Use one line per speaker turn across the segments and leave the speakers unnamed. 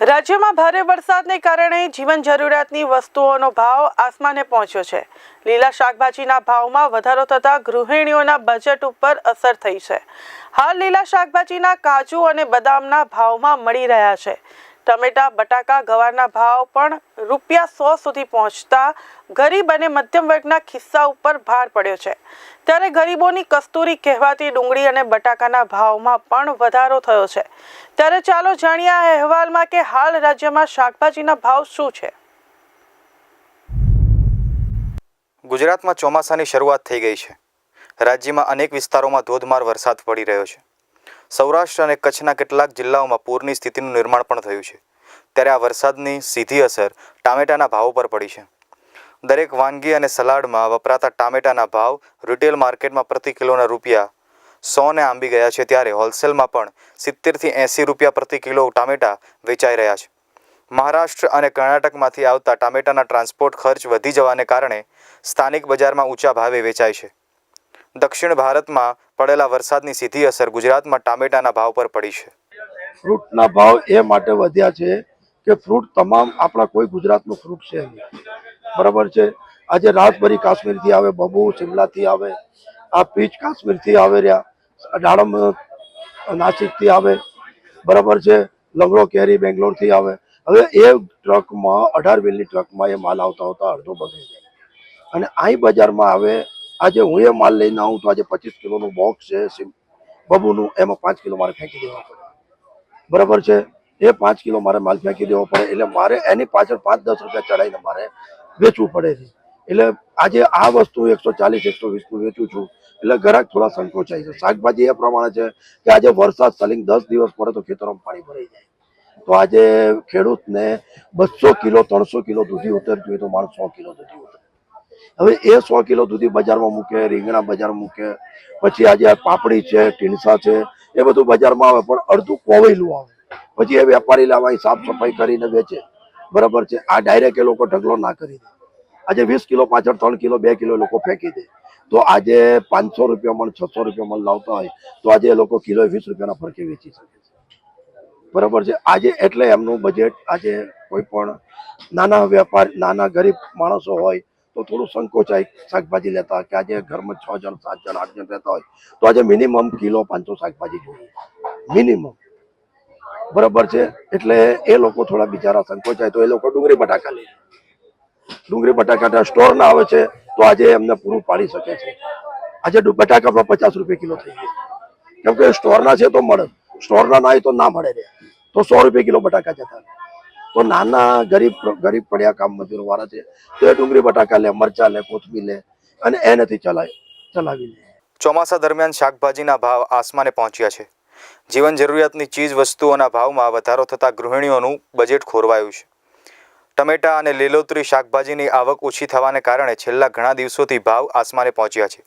રાજ્યમાં ભારે વરસાદને કારણે જીવન જરૂરિયાતની વસ્તુઓનો ભાવ આસમાને પહોંચ્યો છે. લીલા શાકભાજીના ભાવમાં વધારો થતાં ગૃહિણીઓના બજેટ ઉપર અસર થઈ છે. હાલ લીલા શાકભાજીના કાજુ અને બદામના ભાવમાં મળી રહ્યા છે. ટમેટા, બટાકા, ગવારના ભાવ પણ રૂપિયા સો સુધી પહોંચતા ગરીબ અને મધ્યમ વર્ગના ખિસ્સા ઉપર ભાર પડ્યો છે. ત્યારે ગરીબોની કસ્તુરી કહેવાતી ડુંગળી અને બટાકાના ભાવમાં પણ વધારો થયો છે. ત્યારે ચાલો જાણીએ આ અહેવાલમાં કે હાલ રાજ્યમાં શાકભાજીના ભાવ શું છે.
ગુજરાતમાં ચોમાસાની શરૂઆત થઈ ગઈ છે. રાજ્યમાં અનેક વિસ્તારોમાં ધોધમાર વરસાદ પડી રહ્યો છે. સૌરાષ્ટ્ર અને કચ્છના કેટલાક જિલ્લાઓમાં પૂરની સ્થિતિનું નિર્માણ પણ થયું છે. ત્યારે આ વરસાદની સીધી અસર ટામેટાના ભાવો પર પડી છે. દરેક વાનગી અને સલાડમાં વપરાતા ટામેટાના ભાવ રિટેલ માર્કેટમાં પ્રતિ કિલોના રૂપિયા સોને આંબી ગયા છે ત્યારે હોલસેલમાં પણ સિત્તેરથી એંસી રૂપિયા પ્રતિ કિલો ટામેટા વેચાઈ રહ્યા છે. મહારાષ્ટ્ર અને કર્ણાટકમાંથી આવતા ટામેટાના ટ્રાન્સપોર્ટ ખર્ચ વધી જવાને કારણે સ્થાનિક બજારમાં ઊંચા ભાવે વેચાય છે. દક્ષિણ ભારતમાં પડેલા વરસાદની સીધી અસર ગુજરાતમાં ટામેટાના ભાવ પર પડી છે.
ફ્રૂટના ભાવ એ માટે વધ્યા છે કે ફ્રૂટ તમામ આપણા કોઈ ગુજરાતનું ફ્રૂટ છે બરાબર છે? આજે રાતભરી કાશ્મીરથી આવે, બબુ, શિમલાથી આવે, આ પીચ કાશ્મીરથી આવે રહ્યા, દાડમ નાસિકથી આવે, બરાબર છે? લંગડો, કેરી, બેંગ્લોરથી આવે. હવે એ ટ્રકમાં, અઢાર વ્હીલની ટ્રકમાં એ માલ આવતા આવતા અડધો બગડી જાય અને અહીં બજારમાં આવે આજે હું એ માલ લઈને આવું તો આજે પચીસ કિલોનું બોક્સ છે બબુનું, એમાં પાંચ કિલો મારે ફેંકી દેવા પડે. બરાબર છે? એ પાંચ કિલો મારે માલ ફેંકી દેવો પડે, એટલે મારે એની પાછળ પાંચ દસ રૂપિયા ચડાવીને મારે વેચવું પડે છે. એટલે આજે આ વસ્તુ એકસો ચાલીસ, એકસો વીસનું વેચું છું, એટલે ગ્રાહક થોડા સંકોચાય છે. શાકભાજી એ પ્રમાણે છે કે આજે વરસાદ સલિંગ દસ દિવસ પડે તો ખેતરોમાં પાણી ભરાઈ જાય. તો આજે ખેડૂતને બસો કિલો, ત્રણસો કિલો દૂધી ઉતરતી હોય તો મારે સો કિલો દૂધી ઉતરે હવે એ સો કિલો દૂધી બજારમાં મૂકે, રીંગણા બજાર મૂકે, પછી આજે પાપડી છે ટીણસા છે, એ બધું બજારમાં આવે, પણ અડધું કોવેલું આવે. પછી એ વેપારી લાવા સાફ સફાઈ કરીને વેચે. બરાબર છે. આ ડાયરેક્ટ એ લોકો ઢગલો ના કરી દે. આજે વીસ કિલો પાછળ ત્રણ કિલો, બે કિલો લોકો ફેંકી દે. તો આજે પાંચસો રૂપિયા મણ, છસો રૂપિયા મણ લાવતા હોય, તો આજે એ લોકો કિલો વીસ રૂપિયાના ફરકે વેચી શકે છે. બરાબર છે. આજે એટલે એમનું બજેટ આજે કોઈ પણ નાના વેપાર, નાના ગરીબ માણસો હોય તો થોડું સંકોચાય શાકભાજી લેતા કે આજે ઘરમાં છ જણ, સાત જણ, આઠ જણ રહેતા હોય, તો આજે મિનિમમ કિલો પાંચસો શાકભાજી જોઈએ. મિનિમમ બરાબર છે? એટલે એ લોકો થોડા બિચારા સંકોચાય તો એ લોકો ડુંગળી બટાકા લે. ડુંગળી બટાકા સ્ટોર ના આવે છે, તો આજે એમને પૂરું પાડી શકે છે. આજે બટાકા પચાસ રૂપિયા કિલો થઈ ગયા. કેમ કે સ્ટોરના છે તો મળે. સ્ટોરના ના હોય તો ના મળે રે. તો સો રૂપિયા કિલો બટાકા જતા. તો નાના ગરીબ ગરીબ પડ્યા કામ મજૂર વાળા છે, તો એ ડુંગળી બટાકા લે, મરચા લે કોથમી લે અને એનાથી ચલાય, ચલાવી લે.
ચોમાસા દરમિયાન શાકભાજીના ભાવ આસમાને પહોંચ્યા છે. જીવન જરૂરિયાતની ચીજ વસ્તુઓના ભાવમાં વધારો થતાં ગૃહિણીઓનું બજેટ ખોરવાયું છે. ટમેટા અને લીલોતરી શાકભાજીની આવક ઓછી થવાને કારણે છેલ્લા ઘણા દિવસોથી ભાવ આસમાને પહોંચ્યા છે.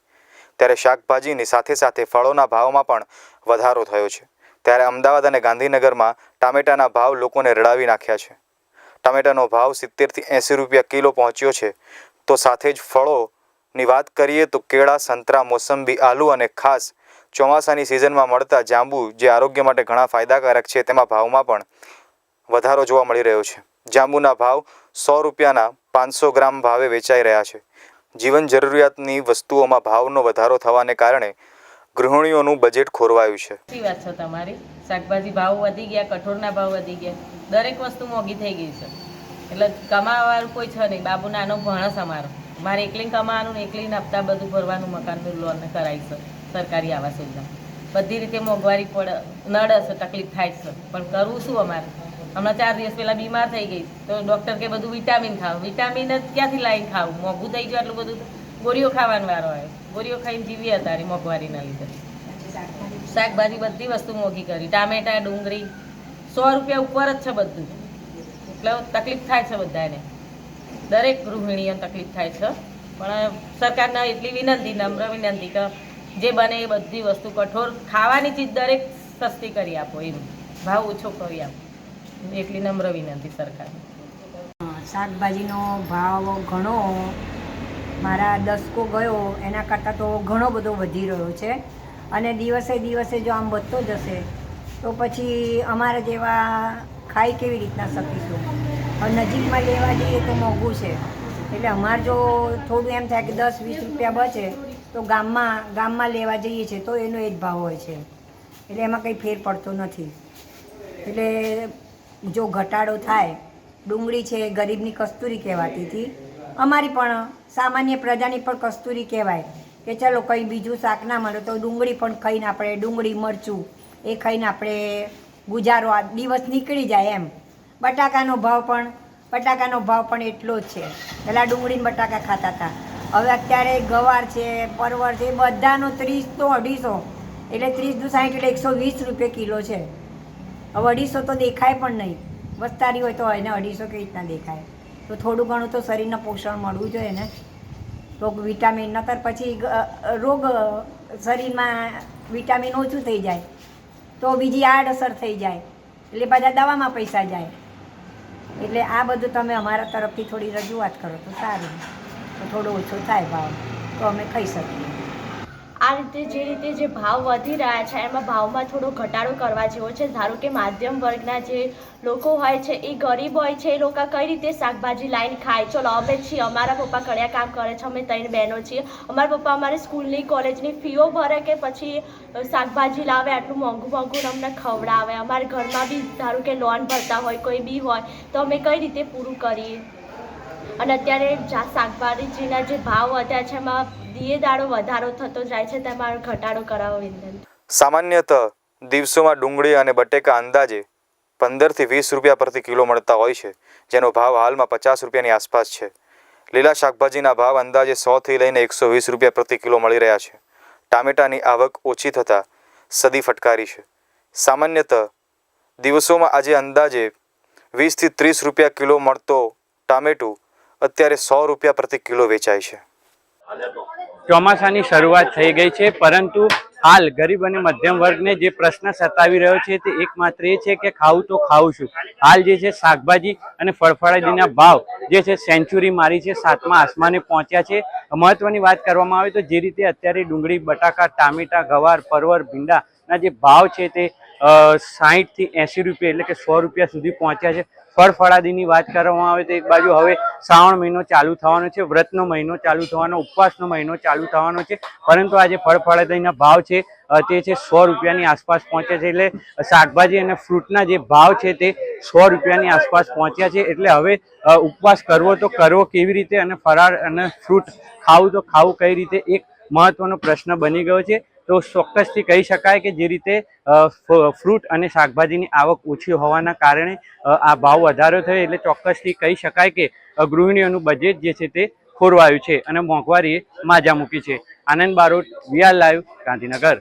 ત્યારે શાકભાજીની સાથે સાથે ફળોના ભાવમાં પણ વધારો થયો છે. ત્યારે અમદાવાદ અને ગાંધીનગરમાં ટામેટાના ભાવ લોકોને રડાવી નાખ્યા છે. ટામેટાનો ભાવ સિત્તેરથી એંસી રૂપિયા કિલો પહોંચ્યો છે. તો સાથે જ ફળોની વાત કરીએ તો કેળા, સંતરા, મોસંબી, આલુ અને ખાસ ચોમાસાની સિઝનમાં મળતા જાંબુ જે આરોગ્ય માટે ઘણા ફાયદાકારક છે, તેમાં ભાવમાં પણ વધારો જોવા મળી રહ્યો છે. જાંબુના ભાવ સો રૂપિયાના પાંચસો ગ્રામ ભાવે વેચાઈ રહ્યા છે. જીવન જરૂરિયાતની વસ્તુઓમાં ભાવનો વધારો થવાને કારણે ગૃહિણીઓનું બજેટ ખોરવાયું છે.
સાચી વાત છે તમારી? શાકભાજી ભાવ વધી ગયા, કઠોળના ભાવ વધી ગયા. દરેક વસ્તુ મોંઘી થઈ ગઈ છે. એટલે કમાવાવાળું કોઈ છે નહીં. બાબુ નાનો ભણસ અમારો. મારે એકલી કમાવાનું ને એકલીને હપ્તા બધું ભરવાનું મકાનનું લોન કરાવી છે. સરકારી આવાસ યોજના. બધી રીતે મોંઘવારી પડે, નડે છે, તકલીફ થાય છે. પણ કરવું શું અમારે? હમણાં ચાર દિવસ પહેલાં બીમાર થઈ ગઈ. તો ડૉક્ટર કે બધું વિટામિન ખાવ. વિટામિન જ ક્યાંથી લાવીને ખાવું? મોંઘું થઈ ગયું એટલું બધું ગોળીઓ ખાવાનો વારો આવે. ગોળીઓ ખાઈને જીવી હતા મોંઘવારીના લીધે. શાકભાજી બધી વસ્તુ મોંઘી કરી. ટામેટા, ડુંગળી, સો રૂપિયા ઉપર જ છે બધું. એટલે તકલીફ થાય છે બધાને. દરેક ગૃહિણીઓ તકલીફ થાય છે. પણ સરકારને એટલી વિનંતી, નમ્ર વિનંતી કે જે બને એ બધી વસ્તુ કઠોર ખાવાની ચીજ દરેક સસ્તી કરી આપો એમ. ભાવ ઓછો કરી આપો. એટલી નમ્ર વિનંતી
સરકાર શાકભાજીનો ભાવ ઘણો મારા દસકો ગયો, એના કરતાં તો ઘણો બધો વધી રહ્યો છે. અને દિવસે દિવસે જો આમ વધતો જશે, તો પછી અમારા જેવા ખાઈ કેવી રીતના શકીશું? નજીકમાં લેવા જઈએ તો મોંઘું છે. એટલે અમારે જો થોડું એમ થાય કે દસ, વીસ રૂપિયા બચે, તો ગામમાં ગામમાં લેવા જઈએ છીએ, તો એનો એ જ ભાવ હોય છે. એટલે એમાં કંઈ ફેર પડતો નથી. એટલે જો ઘટાડો થાય, ડુંગળી છે ગરીબની કસ્તુરી કહેવાતી હતી. અમારી પણ સામાન્ય પ્રજાની પણ કસ્તુરી કહેવાય કે ચલો કંઈ બીજું શાક ના મળે તો ડુંગળી પણ ખાઈને આપણે ડુંગળી, મરચું એ ખાઈને આપણે ગુજારો આ દિવસ નીકળી જાય એમ. બટાકાનો ભાવ પણ, બટાકાનો ભાવ પણ એટલો જ છે. પહેલાં ડુંગળીને બટાકા ખાતા હતા. હવે અત્યારે ગવાર છે પરવર છે બધાનો ત્રીસ તો અઢીસો. એટલે ત્રીસ દુ સાઠ એટલે એકસો વીસ રૂપિયા કિલો છે. હવે અઢીસો તો દેખાય પણ નહીં. વસ્તારી હોય તો એને અઢીસો કેવી રીતના દેખાય? તો થોડું ઘણું તો શરીરને પોષણ મળવું જોઈએ ને. તો વિટામિન, નતર પછી રોગ શરીરમાં વિટામિન ઓછું થઈ જાય, તો બીજી આડઅસર થઈ જાય, એટલે બધા દવામાં પૈસા જાય. એટલે આ બધું તમે અમારા તરફથી થોડી રજૂઆત કરો તો સારું. તો થોડો ઓછો થાય ભાવ, તો અમે ખાઈ શકીએ.
આ રીતે જે રીતે જે ભાવ વધી રહ્યા છે, એમાં ભાવમાં થોડો ઘટાડો કરવા જેવો છે. ધારો કે માધ્યમ વર્ગના જે લોકો હોય છે, એ ગરીબ હોય છે, એ લોકો કઈ રીતે શાકભાજી લાવીને ખાય? ચલો, અમે છીએ, અમારા પપ્પા કડિયા કામ કરે છે, અમે ત્રણ બહેનો છીએ. અમારા પપ્પા અમારે સ્કૂલની, કોલેજની ફીઓ ભરે કે પછી શાકભાજી લાવે, આટલું મોંઘું મોંઘું અમને ખવડાવે. અમારા ઘરમાં બી ધારો કે લોન ભરતા હોય, કોઈ બી હોય, તો અમે કઈ રીતે પૂરું કરીએ? અને અત્યારે શાકભાજીના જે ભાવ વધ્યા છે, એમાં દાડો વધારો થતો જાય છે, તેમાં ઘટાડો કરાવો વિનંતી.
સામાન્યતઃ દિવસોમાં ડુંગળી અને બટેકા અંદાજે પંદરથી વીસ રૂપિયા પ્રતિ કિલો મળતા હોય છે, જેનો ભાવ હાલમાં પચાસ રૂપિયાની આસપાસ છે. લીલા શાકભાજીના ભાવ અંદાજે સોથી લઈને એકસો વીસ રૂપિયા પ્રતિ કિલો મળી રહ્યા છે. ટામેટાની આવક ઓછી થતાં સદી ફટકારી છે. સામાન્યતઃ દિવસોમાં આજે અંદાજે વીસથી ત્રીસ રૂપિયા કિલો મળતો ટામેટું અત્યારે સો રૂપિયા પ્રતિ કિલો વેચાય છે.
ચોમાસાની શરૂઆત થઈ ગઈ છે, પરંતુ હાલ ગરીબ અને મધ્યમ વર્ગને જે પ્રશ્ન સતાવી રહ્યો છે તે એકમાત્ર એ છે કે ખાવું તો ખાવું છું. હાલ જે છે શાકભાજી અને ફળફળાદીના ભાવ જે છે સેન્ચુરી મારી છે, સાતમા આસમાને પહોંચ્યા છે. મહત્વની વાત કરવામાં આવે તો જે રીતે અત્યારે ડુંગળી, બટાકા, ટામેટા, ગવાર, પરવર, ભીંડાના જે ભાવ છે તે સાહીઠથી એંસી રૂપિયા એટલે કે સો રૂપિયા સુધી પહોંચ્યા છે. ફળફળાદીની વાત કરવામાં આવે તો એક બાજુ હવે શ્રાવણ મહિનો ચાલુ થવાનો છે, વ્રતનો મહિનો ચાલુ થવાનો, ઉપવાસનો મહિનો ચાલુ થવાનો છે. પરંતુ આજે ફળફળાદીના ભાવ છે તે છે સો રૂપિયાની આસપાસ પહોંચે છે. એટલે શાકભાજી અને ફ્રૂટના જે ભાવ છે તે સો રૂપિયાની આસપાસ પહોંચ્યા છે. એટલે હવે ઉપવાસ કરવો તો કરવો કેવી રીતે અને ફરાળ અને ફ્રૂટ ખાવું તો ખાવું કઈ રીતે, એક મહત્વનો પ્રશ્ન બની ગયો છે. તો ચોક્કસથી કહી શકાય કે જે રીતે ફ્રૂટ અને શાકભાજીની આવક ઓછી હોવાના કારણે આ ભાવ વધારો થયો. એટલે ચોક્કસથી કહી શકાય કે ગૃહિણીઓનું બજેટ જે છે તે ખોરવાયું છે અને મોંઘવારીએ માજા મૂકી છે. Anand Barot VR live, Gandhinagar.